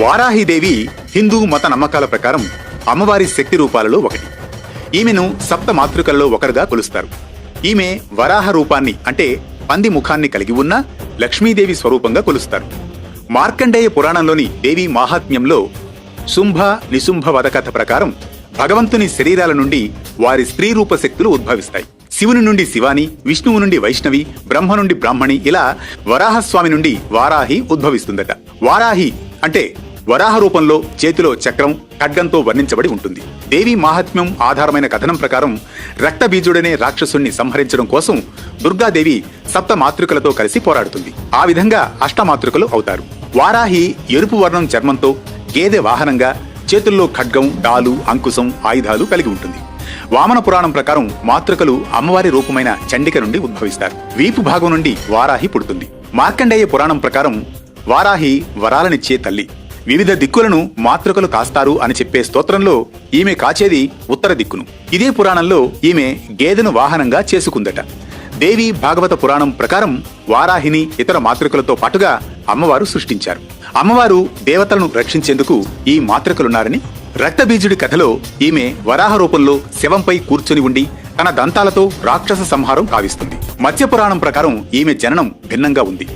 వారాహిదేవి హిందూ మత నమ్మకాల ప్రకారం అమ్మవారి శక్తి రూపాలలో ఒకటి. ఈమెను సప్త మాతృకల్లో ఒకరుగా కొలుస్తారు. ఈమె వరాహ రూపాన్ని అంటే పంది ముఖాన్ని కలిగి ఉన్న లక్ష్మీదేవి స్వరూపంగా కొలుస్తారు. మార్కండేయ పురాణంలోని దేవి మాహాత్మ్యంలో శుంభ నిశుంభ వధకథ ప్రకారం భగవంతుని శరీరాల నుండి వారి స్త్రీ రూప శక్తులు ఉద్భవిస్తాయి. శివుని నుండి శివాని విష్ణువు నుండి వైష్ణవి బ్రహ్మ నుండి బ్రాహ్మణి ఇలా వరాహస్వామి నుండి వారాహి ఉద్భవిస్తుందట. వారాహి అంటే వరాహ రూపంలో చేతిలో చక్రం ఖడ్గంతో వర్ణించబడి ఉంటుంది. దేవి మాహాత్మ్యం ఆధారమైన కథనం ప్రకారం రక్తబీజుడనే రాక్షసుణ్ణి సంహరించడం కోసం దుర్గాదేవి సప్త మాతృకలతో కలిసి పోరాడుతుంది. ఆ విధంగా అష్టమాతృకలు అవుతారు. వారాహి ఎరుపు వర్ణం చర్మంతో గేదె వాహనంగా చేతుల్లో ఖడ్గం డాలు అంకుశం ఆయుధాలు కలిగి ఉంటుంది. వామన పురాణం ప్రకారం మాతృకలు అమ్మవారి రూపమైన చండిక నుండి ఉద్భవిస్తారు. వీపు భాగం నుండి వారాహి పుడుతుంది. మార్కండేయ పురాణం ప్రకారం వారాహి వరాలనిచ్చే తల్లి. వివిధ దిక్కులను మాతృకలు కాస్తారు అని చెప్పే స్తోత్రంలో ఈమె కాచేది ఉత్తర దిక్కును. ఇదే పురాణంలో ఈమె గేదెను వాహనంగా చేసుకుందట. దేవి భాగవత పురాణం ప్రకారం వారాహిని ఇతర మాతృకలతో పాటుగా అమ్మవారు సృష్టించారు. అమ్మవారు దేవతలను రక్షించేందుకు ఈ మాతృకలున్నారని రక్తబీజుడి కథలో ఈమె వరాహ రూపంలో శవంపై కూర్చొని ఉండి తన దంతాలతో రాక్షస సంహారం కావిస్తుంది మత్స్య పురాణం ప్రకారం ఈమె జననం భిన్నంగా ఉంది.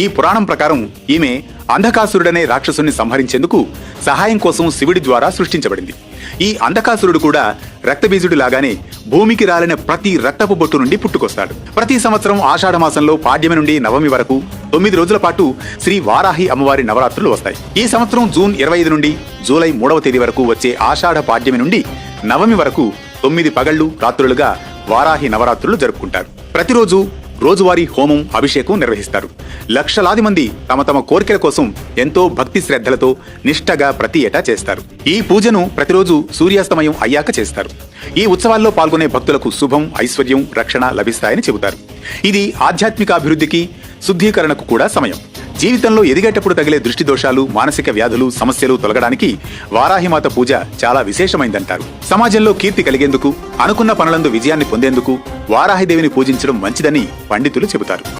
ఈ పురాణం ప్రకారం ఈమె అంధకాసురుడనే రాక్షసుని సంహరించేందుకు సహాయం కోసం శివుడి ద్వారా సృష్టించబడింది. ఈ అంధకాసురుడు కూడా రక్తబీజుడి లాగానే భూమికి రాలిన ప్రతి రక్తపు బొట్టు నుండి పుట్టుకొస్తాడు. ప్రతి సంవత్సరం ఆషాఢ మాసంలో పాడ్యమి నుండి నవమి వరకు తొమ్మిది రోజుల పాటు శ్రీ వారాహి అమ్మవారి నవరాత్రులు వస్తాయి. ఈ సంవత్సరం జూన్ ఇరవై ఐదు నుండి జూలై మూడవ తేదీ వరకు వచ్చే ఆషాఢ పాడ్యమి నుండి నవమి వరకు తొమ్మిది పగళ్ళు రాత్రులుగా వారాహి నవరాత్రులు జరుపుకుంటారు. ప్రతిరోజు రోజువారీ హోమం అభిషేకం నిర్వహిస్తారు. లక్షలాది మంది తమ తమ కోరికల కోసం ఎంతో భక్తి శ్రద్ధలతో నిష్ఠగా ప్రతి ఏటా చేస్తారు. ఈ పూజను ప్రతిరోజు సూర్యాస్తమయం అయ్యాక చేస్తారు. ఈ ఉత్సవాల్లో పాల్గొనే భక్తులకు శుభం ఐశ్వర్యం రక్షణ లభిస్తాయని చెబుతారు. ఇది ఆధ్యాత్మిక అభివృద్ధికి శుద్ధీకరణకు కూడా సమయం. జీవితంలో ఎదిగేటప్పుడు తగిలే దృష్టి దోషాలు మానసిక వ్యాధులు సమస్యలు తొలగడానికి వారాహిమాత పూజ చాలా విశేషమైందంటారు. సమాజంలో కీర్తి కలిగేందుకు అనుకున్న పనులందు విజయాన్ని పొందేందుకు వారాహిదేవిని పూజించడం మంచిదని పండితులు చెబుతారు.